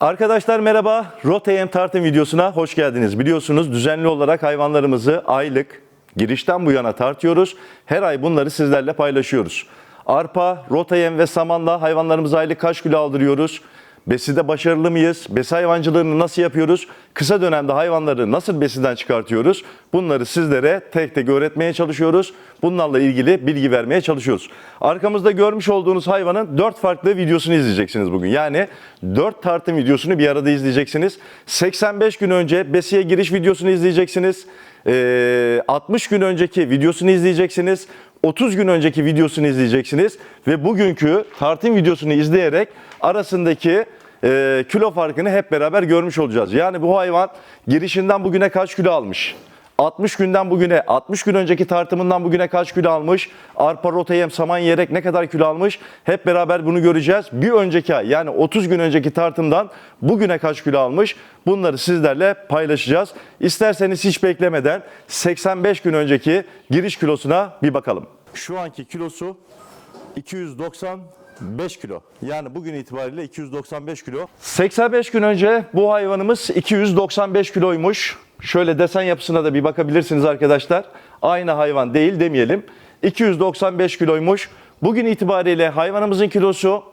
Arkadaşlar merhaba. Rotayem tartım videosuna hoş geldiniz. Biliyorsunuz düzenli olarak hayvanlarımızı aylık girişten bu yana tartıyoruz. Her ay bunları sizlerle paylaşıyoruz. Arpa, rotayem ve samanla hayvanlarımıza aylık kaç kilo aldırıyoruz? Beside başarılı mıyız? Besi hayvancılığını nasıl yapıyoruz? Kısa dönemde hayvanları nasıl besiden çıkartıyoruz? Bunları sizlere tek tek öğretmeye çalışıyoruz. Bunlarla ilgili bilgi vermeye çalışıyoruz. Arkamızda görmüş olduğunuz hayvanın 4 farklı videosunu izleyeceksiniz bugün. Yani 4 tartım videosunu bir arada izleyeceksiniz. 85 gün önce besiye giriş videosunu izleyeceksiniz. Ee, 60 gün önceki videosunu izleyeceksiniz. 30 gün önceki videosunu izleyeceksiniz ve bugünkü tartım videosunu izleyerek arasındaki e, kilo farkını hep beraber görmüş olacağız. Yani bu hayvan girişinden bugüne kaç kilo almış? 60 günden bugüne, 60 gün önceki tartımından bugüne kaç kilo almış? Arpa, rota yem, saman yiyerek ne kadar kilo almış? Hep beraber bunu göreceğiz. Bir önceki ay yani 30 gün önceki tartımdan bugüne kaç kilo almış? Bunları sizlerle paylaşacağız. İsterseniz hiç beklemeden 85 gün önceki giriş kilosuna bir bakalım. Şu anki kilosu 295 kilo. Yani bugün itibariyle 295 kilo. 85 gün önce bu hayvanımız 295 kiloymuş. Şöyle desen yapısına da bir bakabilirsiniz arkadaşlar. Aynı hayvan değil demeyelim. 295 kiloymuş. Bugün itibariyle hayvanımızın kilosu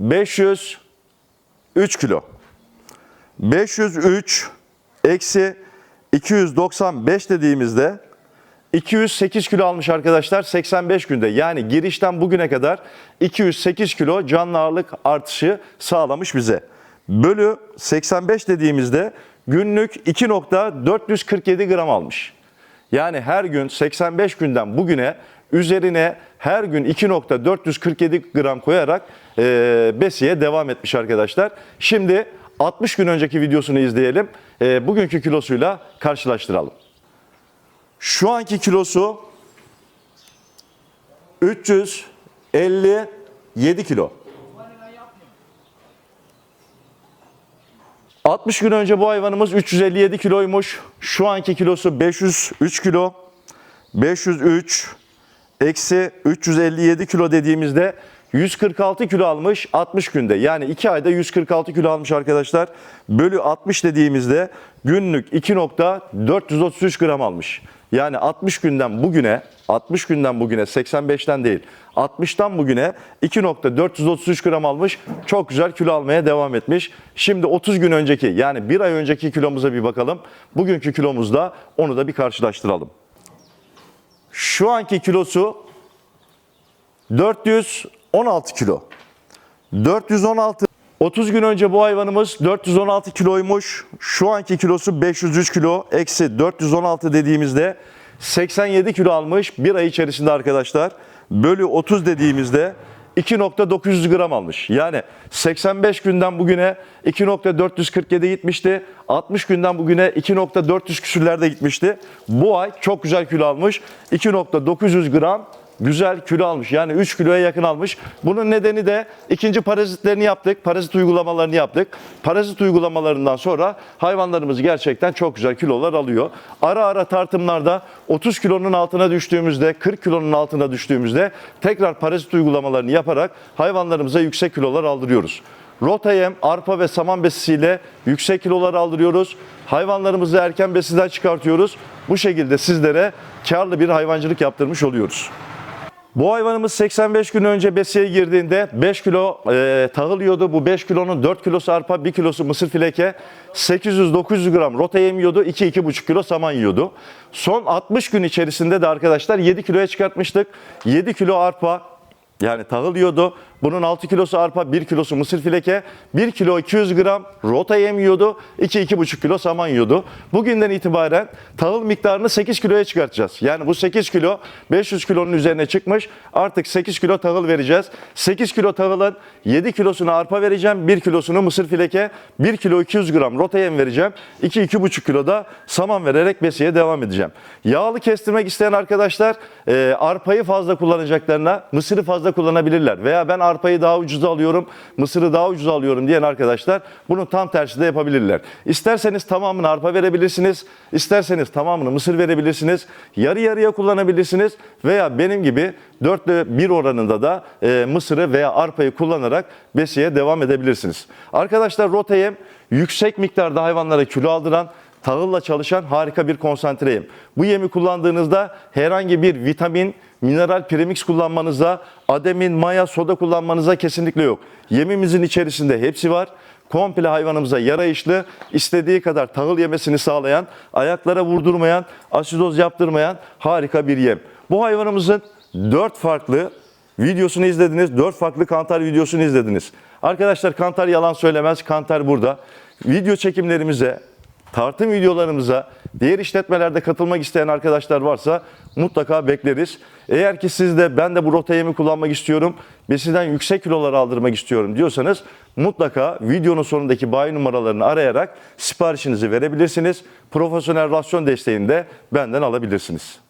503 kilo. 503 eksi 295 dediğimizde 208 kilo almış arkadaşlar 85 günde. Yani girişten bugüne kadar 208 kilo canlı ağırlık artışı sağlamış bize. Bölü 85 dediğimizde günlük 2.447 gram almış. Yani her gün 85 günden bugüne üzerine her gün 2.447 gram koyarak e, besiye devam etmiş arkadaşlar. Şimdi 60 gün önceki videosunu izleyelim. E, bugünkü kilosuyla karşılaştıralım. Şu anki kilosu 357 kilo. 60 gün önce bu hayvanımız 357 kiloymuş. Şu anki kilosu 503 kilo. 503 eksi 357 kilo dediğimizde 146 kilo almış 60 günde. Yani 2 ayda 146 kilo almış arkadaşlar. Bölü 60 dediğimizde günlük 2.433 gram almış. Yani 60 günden bugüne 60 günden bugüne 85'ten değil 60'tan bugüne 2.433 gram almış. Çok güzel kilo almaya devam etmiş. Şimdi 30 gün önceki yani bir ay önceki kilomuza bir bakalım. Bugünkü kilomuzda onu da bir karşılaştıralım. Şu anki kilosu 416 kilo. 416 30 gün önce bu hayvanımız 416 kiloymuş. Şu anki kilosu 503 kilo. Eksi 416 dediğimizde 87 kilo almış bir ay içerisinde arkadaşlar. Bölü 30 dediğimizde 2.900 gram almış. Yani 85 günden bugüne 2.447 gitmişti. 60 günden bugüne 2.400 küsürlerde gitmişti. Bu ay çok güzel kilo almış. 2.900 gram güzel kilo almış. Yani 3 kiloya yakın almış. Bunun nedeni de ikinci parazitlerini yaptık. Parazit uygulamalarını yaptık. Parazit uygulamalarından sonra hayvanlarımız gerçekten çok güzel kilolar alıyor. Ara ara tartımlarda 30 kilonun altına düştüğümüzde, 40 kilonun altına düştüğümüzde tekrar parazit uygulamalarını yaparak hayvanlarımıza yüksek kilolar aldırıyoruz. Rota yem, arpa ve saman besisiyle yüksek kilolar aldırıyoruz. Hayvanlarımızı erken besiden çıkartıyoruz. Bu şekilde sizlere karlı bir hayvancılık yaptırmış oluyoruz. Bu hayvanımız 85 gün önce besiye girdiğinde 5 kilo e, tahıl yiyordu. Bu 5 kilonun 4 kilosu arpa, 1 kilosu mısır fileke, 800-900 gram rota yem yiyordu, 2-2,5 kilo saman yiyordu. Son 60 gün içerisinde de arkadaşlar 7 kiloya çıkartmıştık. 7 kilo arpa, yani tahıl yiyordu. Bunun 6 kilosu arpa, 1 kilosu mısır fileke, 1 kilo 200 gram rota yem yiyordu, 2-2,5 kilo saman yiyordu. Bugünden itibaren tahıl miktarını 8 kiloya çıkartacağız. Yani bu 8 kilo 500 kilonun üzerine çıkmış. Artık 8 kilo tahıl vereceğiz. 8 kilo tahılın 7 kilosunu arpa vereceğim, 1 kilosunu mısır fileke, 1 kilo 200 gram rota yem vereceğim. 2-2,5 kilo da saman vererek besiye devam edeceğim. Yağlı kestirmek isteyen arkadaşlar e, arpayı fazla kullanacaklarına mısırı fazla kullanabilirler. Veya ben arpayı daha ucuza alıyorum, mısırı daha ucuza alıyorum diyen arkadaşlar bunun tam tersi de yapabilirler. İsterseniz tamamını arpa verebilirsiniz, isterseniz tamamını mısır verebilirsiniz, yarı yarıya kullanabilirsiniz veya benim gibi dörtte bir oranında da e, mısırı veya arpayı kullanarak besiye devam edebilirsiniz. Arkadaşlar rotayem yüksek miktarda hayvanlara kilo aldıran tahılla çalışan harika bir konsantreyim. Bu yemi kullandığınızda herhangi bir vitamin, mineral premix kullanmanıza, ademin, maya, soda kullanmanıza kesinlikle yok. Yemimizin içerisinde hepsi var. Komple hayvanımıza yarayışlı, istediği kadar tahıl yemesini sağlayan, ayaklara vurdurmayan, asidoz yaptırmayan harika bir yem. Bu hayvanımızın 4 farklı videosunu izlediniz, 4 farklı kantar videosunu izlediniz. Arkadaşlar kantar yalan söylemez, kantar burada. Video çekimlerimize, tartım videolarımıza diğer işletmelerde katılmak isteyen arkadaşlar varsa mutlaka bekleriz. Eğer ki siz de ben de bu rota yemi kullanmak istiyorum ve sizden yüksek kilolar aldırmak istiyorum diyorsanız mutlaka videonun sonundaki bayi numaralarını arayarak siparişinizi verebilirsiniz. Profesyonel rasyon desteğini de benden alabilirsiniz.